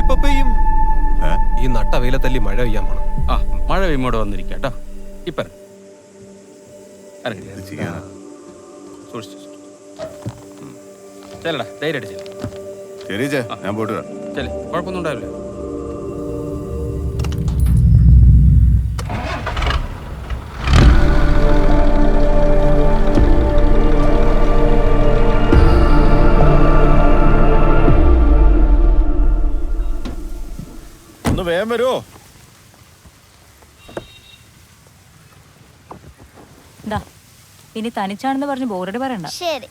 ഇപ്പൊ പെയ്യും ഈ നട്ട വെയിലത്തല്ലി മഴ പെയ്യാൻ പോണം? ആ മഴ പെയ്യുമ്പോടെ വന്നിരിക്കട്ടോ ഇപ്പ. ചെല്ലടാ ധൈര്യമായിട്ട് ചെല്ല. ശരി ഞാൻ പോയിട്ട് ചെല്ലേ. കുഴപ്പമൊന്നും ഉണ്ടാവില്ല. വേഗം വരുമോ ദാ ഇനി തനിച്ചാണെന്ന് പറഞ്ഞ് ബോറടി പറയണ്ട. ശരി.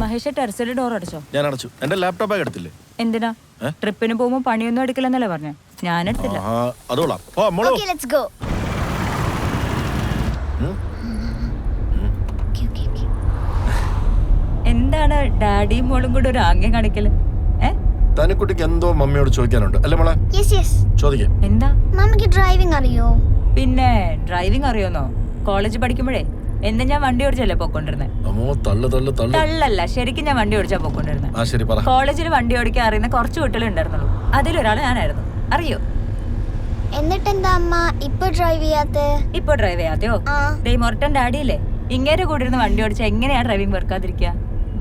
മഹേഷ് ടെറസിലെ ഡോർ അടച്ചോ? ഞാൻ അടച്ചു. എന്റെ ലാപ്ടോപ്പ് ബാഗ് എടുത്തില്ലേ? എന്തിനാ? ഏ? ട്രിപ്പിന് പോകുമ്പോ പണിയൊന്നും എടുക്കില്ലെന്നല്ലേ പറഞ്ഞു. ഞാൻ എടുത്തില്ല. ആ അതോളാം ഓ മോളോ. ഓക്കെ ലെറ്റ്സ് ഗോ എന്താണ് ഡാഡിയും മോളും കൂടെ ഒരു ആംഗ്യം കാണിക്കൽ? തനിക്കുട്ടിക്ക് എന്തോ മമ്മിയോട് ചോദിക്കാനുണ്ട്. അല്ലേ മോളെ? യെസ് യെസ് ചോദിക്കേ. എന്താ? മമ്മിക്ക് ഡ്രൈവിംഗ് അറിയോ? പിന്നെ ഡ്രൈവിംഗ് അറിയോന്നോ? കോളേജ് പഠിക്കുമ്പോഴേ എന്നെ ഞാൻ വണ്ടി ഓടിച്ചല്ലേ തള്ളു തള്ളല്ല ശരിക്കും ഞാൻ വണ്ടി ഓടിച്ചാ പോയിക്കൊണ്ടിരുന്നത് ആ ശരി പറ. കോളേജിൽ വണ്ടി ഓടിക്കാൻ അറിയുന്ന കുറച്ച് കുട്ടികളുണ്ടായിരുന്നുള്ളൂ അതിലൊരാൾ ഞാനായിരുന്നു. അറിയോ? എന്നിട്ടെന്താ അമ്മ? ഇപ്പൊ ഡ്രൈവ് ചെയ്യാത്ത? ഇപ്പൊ ഡ്രൈവ് ദേ ഡാഡി ഇല്ലേ ഇങ്ങനെ കൂടി ഇരുന്ന് വണ്ടി ഓടിച്ച എങ്ങനെയാ ഡ്രൈവിംഗ് വെറുക്കാതിരിക്കുക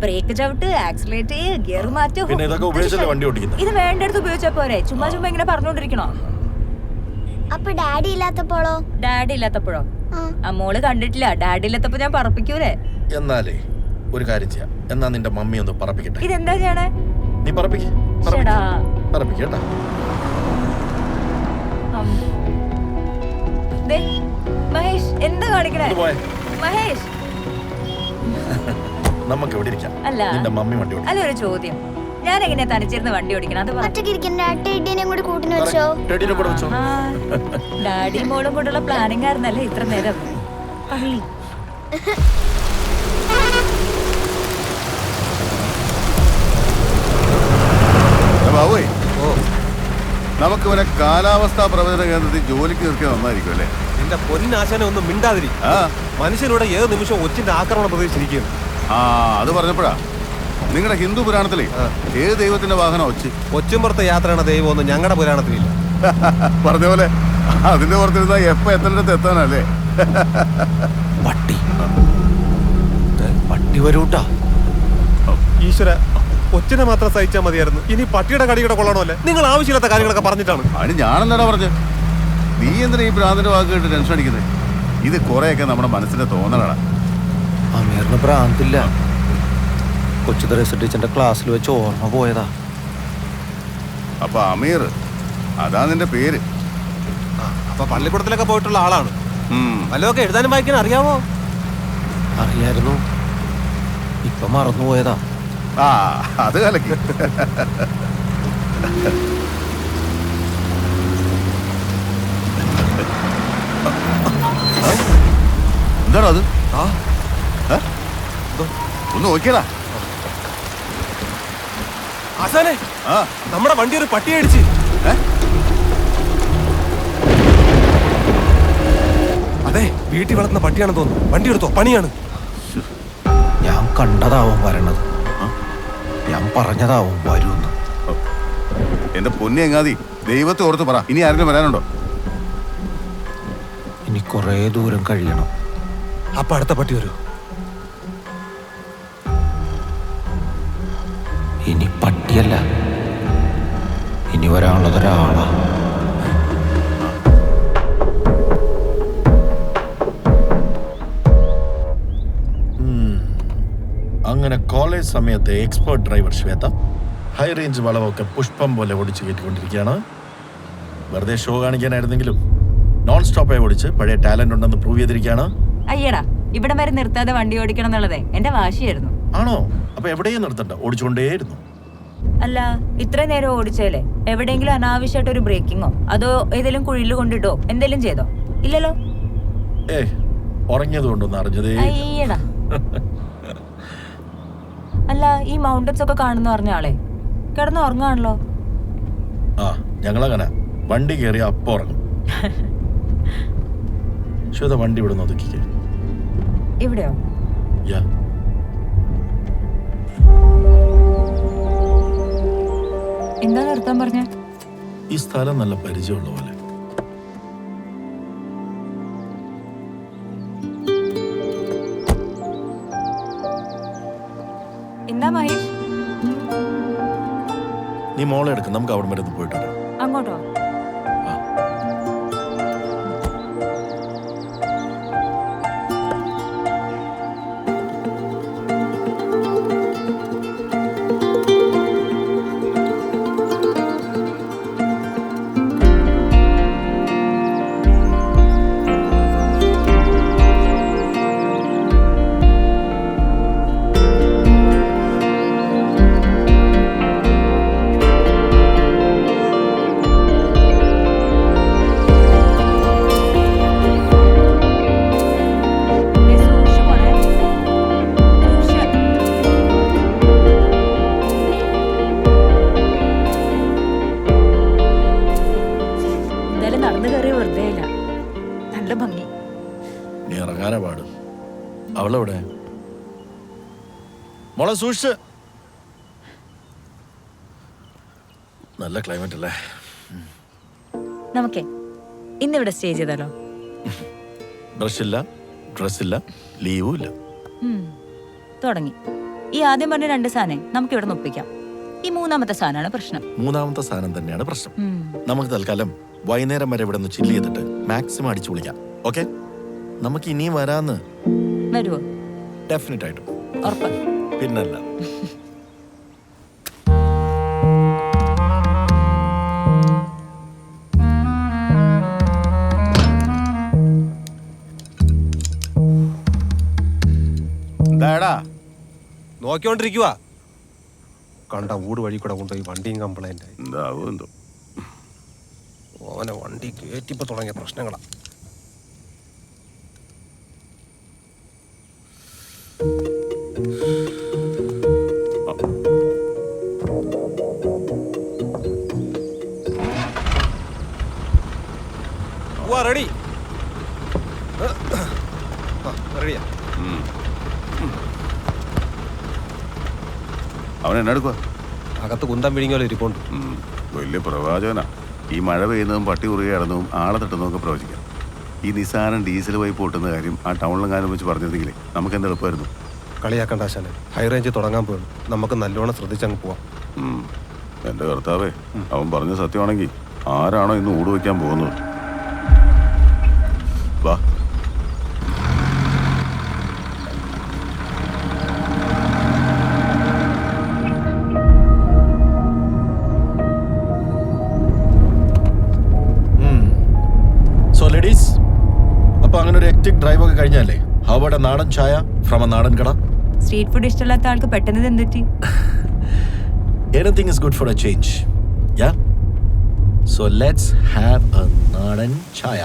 ബ്രേക്ക് ചവിട്ട് ആക്സിലേറ്റ് ഗിയർ മാറ്റോ പിന്നെ ഇതൊക്കെ ഉപയോഗിച്ചല്ലേ വണ്ടി ഓടിക്കുന്നത്? ഇത് വേണ്ടടുത്ത് ഉപയോഗിച്ചാ പോരെ. ചുമ്മാ ചുമ്മാ ഇങ്ങനെ പറഞ്ഞോണ്ടിരിക്കണോ? അപ്പൊ ഡാഡി ഇല്ലാത്തപ്പോഴോ? ഡാഡി ഇല്ലാത്തപ്പോഴോ? ആ. മോൾ കണ്ടിട്ടില്ല. ഡാഡി ഇല്ലാത്തപ്പോ ഞാൻ പറപ്പിക്കൂലേ? എന്നാലേ ഒരു കാര്യം ചെയ്യാം. എന്നാ നിന്റെ മമ്മി ഒന്ന് പറപ്പിക്കട്ടെ? ഇതെന്താ ചെയ്യണേ? നീ പറപ്പിക്ക്. പറപ്പിക്കട്ടാ അമ്മേ ദേ, മഹേഷ് എന്താ കാണിക്കണേ? മഹേഷ്. നമുക്ക് ഇവിടെ ഇരിക്കാം അല്ല. നിന്റെ മമ്മി വണ്ടി ഓടിക്കും. അല്ല ഒരു ചോദ്യം. ഞാൻ എങ്ങനെ തനിച്ചിരുന്ന് വണ്ടി ഓടിക്കണം? അത് പറ. ഒറ്റയ്ക്ക് ഇരിക്കുന്ന ടെഡിനെയും കൂടി കൂട്ടിന് വെച്ചോ. ടെഡിനെ കൂടെ വെച്ചോ. ആ, ഡാഡിയും മോളും കൂടെയുള്ള പ്ലാനിങ് ആയിരുന്നല്ലേ ഇത്ര നേരം? പള്ളി. ബാബുവേ. ഓ നമുക്ക് ഇവനെ കാലാവസ്ഥാ പ്രവചന കേന്ദ്രത്തിൽ ജോലിക്ക് നിർത്തിയാൽ നന്നായിരിക്കും അല്ലേ? എന്റെ പൊന്നാശാനെ ഒന്നും മിണ്ടാതിരി. ആ. മനുഷ്യനോട് ഏത് നിമിഷം ഒച്ചിന്റെ ആക്രമണം പ്രതീക്ഷിച്ചിരിക്കുന്നു. ആ അത് പറഞ്ഞപ്പോഴാ. നിങ്ങളുടെ ഹിന്ദു പുരാണത്തിലെ ഏത് ദൈവത്തിന്റെ വാഹനം ഒച്ച്? ഒച്ചുംപുറത്തെ യാത്രയാണ് ദൈവം ഒന്നും ഞങ്ങളുടെ പുരാണത്തിലില്ല. പറഞ്ഞ പോലെ അതിന്റെ പുറത്തിരുന്നാ എപ്പ എത്തേണ്ടത് എത്താനല്ലേ? പട്ടി. പട്ടി വരൂട്ടാ. ഈശ്വര ഒച്ചിനെ മാത്രം സഹിച്ചാൽ മതിയായിരുന്നു. ഇനി പട്ടിയുടെ കടിയുടെ കൊള്ളണമല്ലേ? നിങ്ങൾ ആവശ്യമില്ലാത്ത കാര്യങ്ങളൊക്കെ പറഞ്ഞിട്ടാണ്. അതിന് ഞാനെന്താടാ പറഞ്ഞത് നീ എന്തിനാ ഈ പ്രാന്തിന്റെ വാക്ക് കേട്ട് ടെൻഷൻ അടിക്കുന്നത് ഇത് കുറെയൊക്കെ നമ്മുടെ മനസ്സിന്റെ തോന്നലാണ് അമീറിന് ഭ്രാന്തില്ല. കൊച്ചു തെരേസ ടീച്ചറിന്റെ ക്ലാസ്സിൽ വെച്ച് ഓർമ്മ പോയതാ. അപ്പൊ അമീർ അതാ നിന്റെ പേര്. അപ്പൊ പള്ളിക്കൂടത്തിലൊക്കെ പോയിട്ടുള്ള ആളാണ്. വല്ലതൊക്കെ എഴുതാനും വായിക്കാനും അറിയാമോ അറിയായിരുന്നു. ഇപ്പൊ മറന്നുപോയതാ ആ അത് കലക്കി. എന്താണത് അത്? ആ? ഒന്ന് നോക്കിയതാ ആസാനെ ആ. നമ്മുടെ വണ്ടി ഒരു പട്ടി അടിച്ച്. അതെ വീട്ടിൽ വളർത്തുന്ന പട്ടിയാണെന്ന് തോന്നുന്നു. വണ്ടി എടുത്തോ പണിയാണ്. ഞാൻ കണ്ടതാവും വരണത്. ഞാൻ പറഞ്ഞതാവും വരുമെന്ന്. എന്റെ പൊന്നി എങ്ങാതി ദൈവത്തെ ഓർത്ത് പറ. ഇനി ആരെങ്കിലും വരാനുണ്ടോ? ഇനി കുറേ ദൂരം കഴിയണം. അപ്പൊ അടുത്ത പട്ടി വരൂ പട്ടിയല്ല ഇനി വരാനുള്ളത് ഒരാളാ അങ്ങനെ കോളേജ് സമയത്തെ expert driver Shweta high range വളവൊക്കെ പുഷ്പം പോലെ ഓടിച്ച് കയറ്റിക്കൊണ്ടിരിക്കുകയാണ്. വെറുതെ ഷോ കാണിക്കാനായിരുന്നെങ്കിലും നോൺ സ്റ്റോപ്പായി ഓടിച്ച് പഴയ ടാലന്റ് ഉണ്ടെന്ന് പ്രൂവ് ചെയ്തിരിക്കുകയാണ്. അയ്യടാ ഇവിടെ വരെ നിർത്താതെ വണ്ടി ഓടിക്കണം എന്നുള്ളതേ എന്റെ വാശിയായിരുന്നു. ആണോ? അപ്പൊ എവിടെയും നിർത്തണ്ട ഓടിച്ചുകൊണ്ടേയിരുന്നു. അല്ല ഇത്ര നേരം ഓടിച്ചേലേ? എവിടെയെങ്കിലും അനാവശ്യമായിട്ട് ഒരു ബ്രേക്കിങ്ങോ? അതോ ഏതെങ്കിലും കുഴിയിൽ കൊണ്ടിട്ടോ? എന്തെങ്കിലും ചെയ്തോ? ഇല്ലല്ലോ? ഏ അറിഞ്ഞതേ. അയ്യടാ. അല്ല ഈ മൗണ്ടൻസ് ഒക്കെ കാണുന്ന പറഞ്ഞ ആളെ. കിടന്ന് ഉറങ്ങാണല്ലോ ആ ഞങ്ങളങ്ങനെ. വണ്ടി കയറി അപ്പൊ ഉറങ്ങും. ശ്വേത വണ്ടി ഇവിടെ നിന്ന് ഒതുക്കിക്കേ. ഇവിടെയോ? യാ എന്താ നിർത്താൻ പറഞ്ഞ? ഈ സ്ഥലം നല്ല പരിചയമുള്ള പോലെ. എന്താ മഹേഷ്? നീ മോളെ എടുക്കും നമുക്ക് അവിടെ വരെ പോയിട്ടുണ്ട് പോയിട്ട് അങ്ങോട്ടോ നീ ഇറങ്ങാനാ പാട്. അവളെവിടെ? മോളെ സൂക്ഷിച്ച്. നല്ല ക്ലൈമറ്റ് അല്ലേ? നമുക്കേ ഇന്നിവിടെ സ്റ്റേ ചെയ്താലോ? ബ്രഷ് ഇല്ല ഡ്രസ് ഇല്ല ലീവും ഇല്ല. തുടങ്ങി. ഈ ആദ്യം പറഞ്ഞ രണ്ട് സാധനം നമുക്ക് ഇവിടെ ഒപ്പിക്കാം. ഈ മൂന്നാമത്തെ സാധനമാണ് പ്രശ്നം. മൂന്നാമത്തെ സാധനം തന്നെയാണ് പ്രശ്നം. നമുക്ക് തൽക്കാലം വൈകുന്നേരം വരെ ഇവിടെ നിന്ന് ചില്ല് ചെയ്തിട്ട് മാക്സിമം അടിച്ചു വിളിക്കാം ഓക്കെ നമുക്ക് ഇനിയും വരാന്ന് വരുവോ? ഡെഫിനറ്റ് ആയിട്ടും. ഉറപ്പ്. പിന്നല്ല. എന്താടാ നോക്കിക്കൊണ്ടിരിക്കുക കണ്ട ഊട് വഴി കൂടെ കൊണ്ടുപോയി വണ്ടിയും കംപ്ലൈന്റ് ആയി. എന്താവും എന്തോ. ഓനെ വണ്ടി കയറ്റിപ്പോ തുടങ്ങിയ പ്രശ്നങ്ങളാ. അവൻ എന്നെ എടുക്കുക അകത്ത് കുന്തം ഇരിപ്പുണ്ട്. വലിയ പ്രവാചകന. ഈ മഴ പെയ്യുന്നതും പട്ടി കുറുകെ കിടന്നതും ആളെ തട്ടുന്നതൊക്കെ പ്രവചിക്കാം. ഈ നിസാരം ഡീസൽ പൈപ്പ് പൊട്ടുന്ന കാര്യം ആ ടൗണിലും കാര്യം വെച്ച് പറഞ്ഞിരുന്നെങ്കിലേ നമുക്ക് എന്ത് എളുപ്പമായിരുന്നു? കളിയാക്കണ്ട ആശാനെ. ഹൈ റേഞ്ച് തുടങ്ങാൻ പോകണം നമുക്ക് നല്ലോണം ശ്രദ്ധിച്ചങ്ങ് പോവാം. എന്റെ എന്റെ കർത്താവേ അവൻ പറഞ്ഞ സത്യമാണെങ്കിൽ ആരാണോ ഇന്ന് ഊട് വയ്ക്കാൻ പോകുന്നത്? എക്റ്റിക് ഡ്രൈവ് ഒക്കെ കഴിഞ്ഞാലേ ഹവയുടെ നാടൻ ചായ ഫ്രം എ നാടൻ കട? സ്ട്രീറ്റ് ഫുഡ് ഇഷ്ടമില്ലാത്ത ആൾക്ക് പെട്ടെന്ന് ഇത് എന്തെറ്റി anything is good for a change ya so let's have a nadan chai.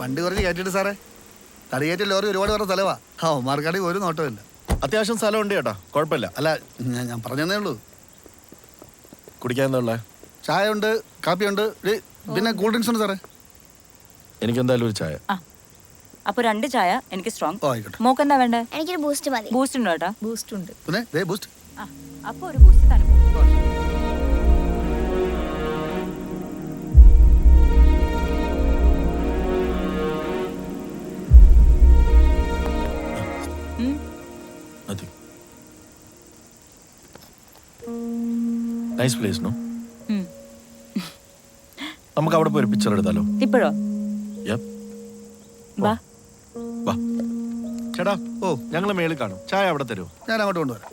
വണ്ടി കുറച്ച് കയറ്റിട്ട് സാറേ. തടിയേറ്റ ലോറി ഒരുപാട് പേരുടെ സ്ഥലവാ. ആ മാർക്കാടി ഒരു നോട്ടമില്ല അത്യാവശ്യം സ്ഥലമുണ്ട് ചേട്ടാ കുഴപ്പമില്ല. അല്ല ഞാൻ ഞാൻ പറഞ്ഞതേ ഉള്ളൂ. കുടിക്കാൻ ചായ ഉണ്ട് കാപ്പി ഉണ്ട് പിന്നെ കൂൾ ഡ്രിങ്ക്സ് ഉണ്ട് സാറേ. എനിക്ക് എന്തായാലും ഒരു ചായ. ആ. അപ്പൊ രണ്ട് ചായ എനിക്ക് സ്ട്രോങ് മോക്ക് എന്താ വേണ്ടേ? എനിക്കൊരു ബൂസ്റ്റ് മതി. ബൂസ്റ്റ് ഉണ്ട് കേട്ടോ ബൂസ്റ്റ് ഉണ്ട്. പിന്നെ ദേ ബൂസ്റ്റ് ആ. അപ്പൊ ഒരു ബൂസ്റ്റ് തന്നെ നൈസ് പ്ലേസ് നോ നമുക്ക് അവിടെ പോയി ഒരു പിക്ചർ എടുത്താലോ? ഇപ്പോഴോ. വാ. വാ. ചേട്ടാ ഓ ഞങ്ങൾ മേളിൽ കാണും. ചായ അവിടെ തരുമോ ഞാൻ അങ്ങോട്ട് കൊണ്ടുവരാം.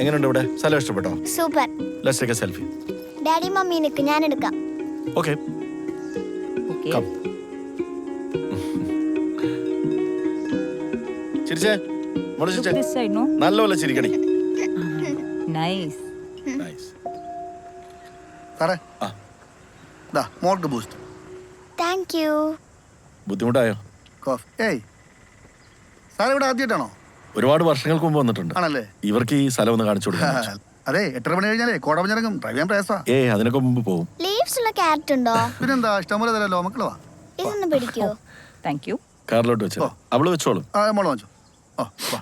എങ്ങനെയുണ്ട് ഇവിടെ? സ്ഥലം ഇഷ്ടപ്പെട്ടോ? Super. Let's take a selfie daddy mummy നിക്ക് ഞാൻ എടുക്കാം. ഓക്കേ ഓക്കെ കം ചിരിച്ചേ മോളെ ചിരിച്ചേ. നോ നല്ലപോലെ ചിരിക്കണി. നൈസ് നൈസ് സാറേ. ആ. ദാ മോൾക്ക് ബൂസ്റ്റ് താങ്ക് യു ബുദ്ധിമുട്ടായോ? കോഫ്. ഏയ്. സാർ ഇവിടെ ആദ്യമായിട്ടാണോ? ഒരുപാട് വർഷങ്ങൾക്ക് മുമ്പ് വന്നിട്ടുണ്ട്. ആണല്ലേ? ഇവർക്ക് ഈ സ്ഥലം ഒന്ന് കാണിച്ചു കൊടുക്കാൻ അതെ എട്ടര മണി കഴിഞ്ഞാലേ കോടമഞ്ഞിറങ്ങും ഡ്രൈവ് ചെയ്യാൻ പ്രയാസാ ഏ അതിനൊക്കെ മുമ്പ് പോവും. ലീവ്സ് ഉള്ള ക്യാരറ്റ് ഉണ്ടോ? പിന്നെന്താ ഇഷ്ടംപോലെ തരല്ലോ മക്കൾ വാ ഇതൊന്ന് പിടിക്കോ. താങ്ക് യു കാറിലോട്ട് വെച്ചു അവൾ വെച്ചോളും. ആ മോൾ വാങ്ങിച്ചോ. വാ.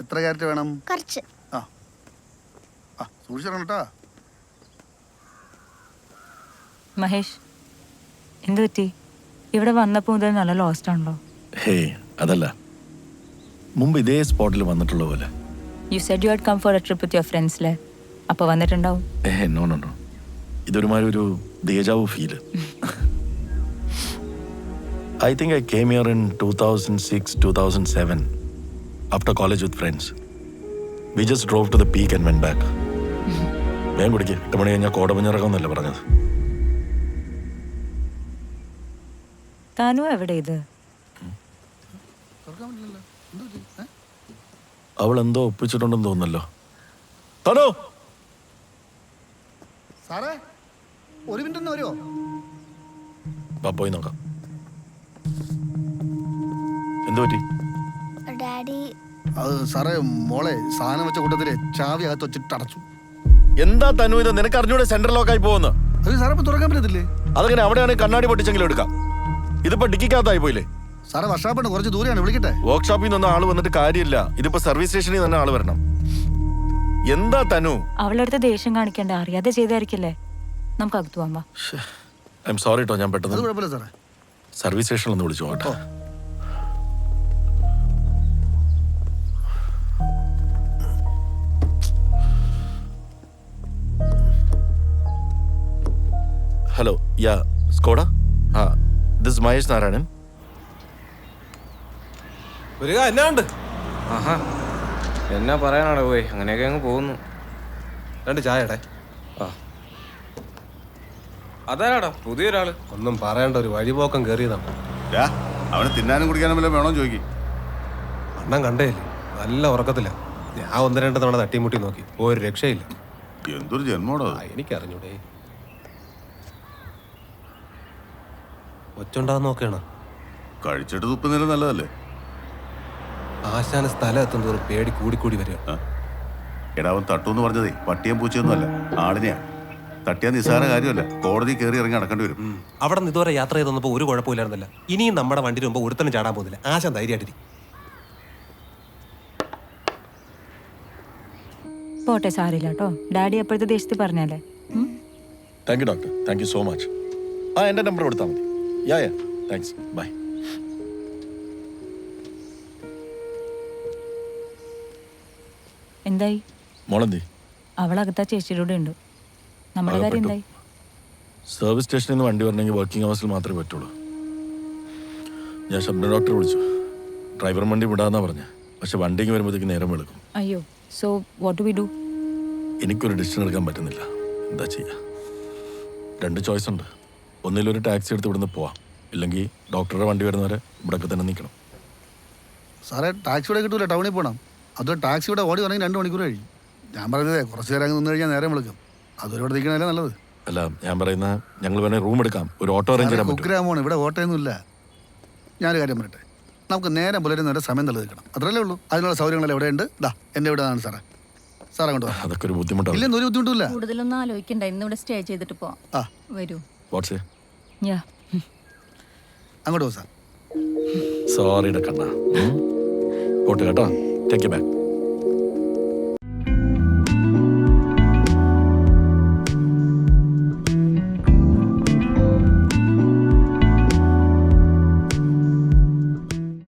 എത്ര ക്യാരറ്റ് വേണം? കുറച്ച്. ആ. ആ സൂക്ഷിച്ചിറങ്ങണം കേട്ടാ. മഹേഷ് എന്ത് പറ്റി? ഇവിടെ വന്നപ്പോൾ മുതൽ നല്ല ലോസ്റ്റ് ആണല്ലോ. ഹേ അതല്ല. മുമ്പ് ഇതേ സ്പോട്ടിൽ വന്നിട്ടുള്ള പോലെ. You said you had come for a trip with your ഫ്രണ്ട്സിലെ അപ്പോൾ വന്നിട്ടുണ്ടാവും. ഏ നോ നോ നോ ഇതൊരുമാതിരി ഒരു deja vu feel I think I came here in two thousand six two thousand seven after college with friends we just drove to the peak and when back വേഗം കുടിക്കുക എട്ട് മണി കഴിഞ്ഞാൽ കോടമഞ്ഞിറങ്ങുന്നല്ലേ പറഞ്ഞത്. താനും എവിടെ ഇത്? അവൾ എന്തോ ഒപ്പിച്ചിട്ടുണ്ടെന്ന് തോന്നുന്നല്ലോ. തനോ! സാറേ ഒരു മിനിറ്റ് ഒന്ന് വരുമോ പോയി നോക്കാം. എന്തു പറ്റി ഡാഡി. അത് സാറേ മോളെ സാധനം വെച്ച കൂട്ടത്തിൽ ചാവി അകത്ത് വെച്ചിട്ട് അടച്ചു. എന്താ തനു ഇത്? നിനക്ക് അറിഞ്ഞൂടെ സെൻട്രൽ ലോക്കായി പോകുന്നു അത് സാറേ ഇപ്പൊ തുറക്കാൻ പറ്റത്തില്ലേ? അതങ്ങനെ അവിടെയാണെങ്കിൽ കണ്ണാടി പൊട്ടിച്ചെങ്കിലും എടുക്കാം. ഇതിപ്പോ ഡിക്കിക്കകത്തായി പോയില്ലേ? സാറേ വർഷാപ്പുണ്ട് കുറച്ച് ദൂരെയാണ് വിളിക്കട്ടെ? വർക്ക്ഷോപ്പിൽ നിന്ന് ആൾ വന്നിട്ട് കാര്യമില്ല. ഇതിപ്പോ സർവീസ് സ്റ്റേഷനിൽ തന്നെ ആൾ വരണം. എന്താ തനു? അവളടുത്ത് ദേഷ്യം കാണിക്കണ്ട. അറിയാതെ ചെയ്തായിരിക്കില്ലേ? നമുക്ക് അകത്ത് പോവാം സോറി കേട്ടോ ഞാൻ അത് പെട്ടെന്ന് കുഴപ്പമില്ല സാറേ. സർവീസ് സ്റ്റേഷനിൽ ഒന്ന് വിളിച്ചു കേട്ടോ hello yeah Skoda ah this Mahesh Narayanan വരിക എന്നാണ്ട് ആഹാ. എന്നാ പറയാനാടാ പോയി? അങ്ങനെയൊക്കെ അങ്ങ് പോകുന്നു. രണ്ട് ചായടെ ആ. അതാരാടാ? പുതിയൊരാൾ. ഒന്നും പറയണ്ട ഒരു വഴിപോക്കം കയറിയതാണ് ഡാ, അവന് തിന്നാനും കുടിക്കാനും വല്ലതും വേണോ ചോദിക്കും. അണ്ണൻ കണ്ടേ നല്ല ഉറക്കത്തില്ല ഞാൻ ഒന്ന് രണ്ട് തവണ തട്ടിമുട്ടി നോക്കി. ഒരു രക്ഷയില്ല. എന്തൊരു ജന്മോടോ ആ, എനിക്കറിഞ്ഞൂടെ. ഒച്ചുണ്ടാന്ന് നോക്കണം കഴിച്ചിട്ട് തുപ്പുന്നതിന് നല്ലതല്ലേ? ആശാന സ്ഥലം എത്തും തോറും പേടി കൂടിക്കൂടി വരിക. എടാ അവൻ തട്ടൂന്ന് പറഞ്ഞതേ പട്ടിയും പൂച്ചയൊന്നും അല്ല ആടിനെയാ. തട്ടിയാ നിസ്സാര കാര്യമല്ല കോടതി കയറി ഇറങ്ങി നടക്കേണ്ടി വരും. അവിടെ നിന്ന് ഇതുവരെ യാത്ര ചെയ്ത് വന്നപ്പോൾ ഒരു കുഴപ്പമില്ലായിരുന്നില്ല. ഇനിയും നമ്മുടെ വണ്ടി മുമ്പ് ഒരുത്തനും ചാടാൻ പോകുന്നില്ല. ആശാൻ ധൈര്യമായിട്ടിരിക്കും പോട്ടെ സാറില്ല കേട്ടോ. ഡാഡി എപ്പോഴത്തെ ദേശത്ത് പറഞ്ഞല്ലേ? Thank you doctor thank you so much ആ എന്റെ നമ്പർ കൊടുത്താൽ മതി. യാ യാ താങ്ക്സ് ബൈ എന്തായി? മോളെന്തി? അവളകത്താ ചേച്ചിയുടെ കൂടെ ഉണ്ട്? നമ്മുടെ കാര്യം എന്തായി? സർവീസ് സ്റ്റേഷനിൽ നിന്ന് വണ്ടി വരണമെങ്കിൽ വർക്കിംഗ് അവേഴ്സിൽ മാത്രമേ പറ്റുള്ളൂ. ഞാൻ ശബ്ദ ഡോക്ടറെ വിളിച്ചു. ഡ്രൈവർ വണ്ടി വിടാന്നാ പറഞ്ഞ. പക്ഷെ വണ്ടിക്ക് വരുമ്പോഴത്തേക്ക് നേരം വെളുക്കും. അയ്യോ സോ വാട്ട് വി ഡു എനിക്കൊരു ഡിസിഷൻ എടുക്കാൻ പറ്റുന്നില്ല. എന്താ ചെയ്യുക രണ്ട് ചോയ്സ് ഉണ്ട്. ഒന്നിലൊരു ടാക്സി എടുത്ത് ഇവിടുന്ന് പോവാം. ഇല്ലെങ്കിൽ ഡോക്ടറുടെ വണ്ടി വരുന്നവരെ ഇവിടെയൊക്കെ തന്നെ നിൽക്കണം സാറേ ടാക്സി ഇവിടെ കിട്ടൂല ടൗണിൽ പോകണം അത് ടാക്സി ഇവിടെ ഓടി വരണമെങ്കിൽ രണ്ട് മണിക്കൂർ കഴിയും. ഞാൻ പറഞ്ഞതേ കുറച്ച് നേരം അങ്ങ് നിന്ന് കഴിഞ്ഞാൽ നേരം വിളിക്കും. അതൊരു ഇവിടെ നിൽക്കണല്ലേ നല്ലത്. അല്ല ഞാൻ പറയുന്ന ഞങ്ങൾ വേണേൽ റൂം എടുക്കാം. ഒരു ഓട്ടോ അറേഞ്ച് ചെയ്യാൻ പറ്റും കുഗ്രാമമാണ് ഇവിടെ ഓട്ടയൊന്നുമില്ല ഞാനൊരു കാര്യം പറയട്ടെ. നമുക്ക് നേരം പുലരുന്നവരെ സമയം നിലനിൽക്കണം. അത്രല്ലേ ഉള്ളൂ. അതിനുള്ള സൗകര്യങ്ങൾ എവിടെയുണ്ട് ദാ എന്റെ ഇവിടെ ആണ് സാറേ. സാർ അങ്ങോട്ട് അതൊക്കെ ഒരു ബുദ്ധിമുട്ടാണ്. ഇല്ലെന്നൊരു ബുദ്ധിമുട്ടില്ല കൂടുതലൊന്നും ആലോചിക്കണ്ട. ഇന്നിവിടെ സ്റ്റേ ചെയ്തിട്ട് പോവാം. ആ. വരൂ. വാട്സേ യാ അങ്ങോട്ട് പോ സാർ. സോറിയുടെ കണ്ണ പോട്ട് കേട്ടോ. Take back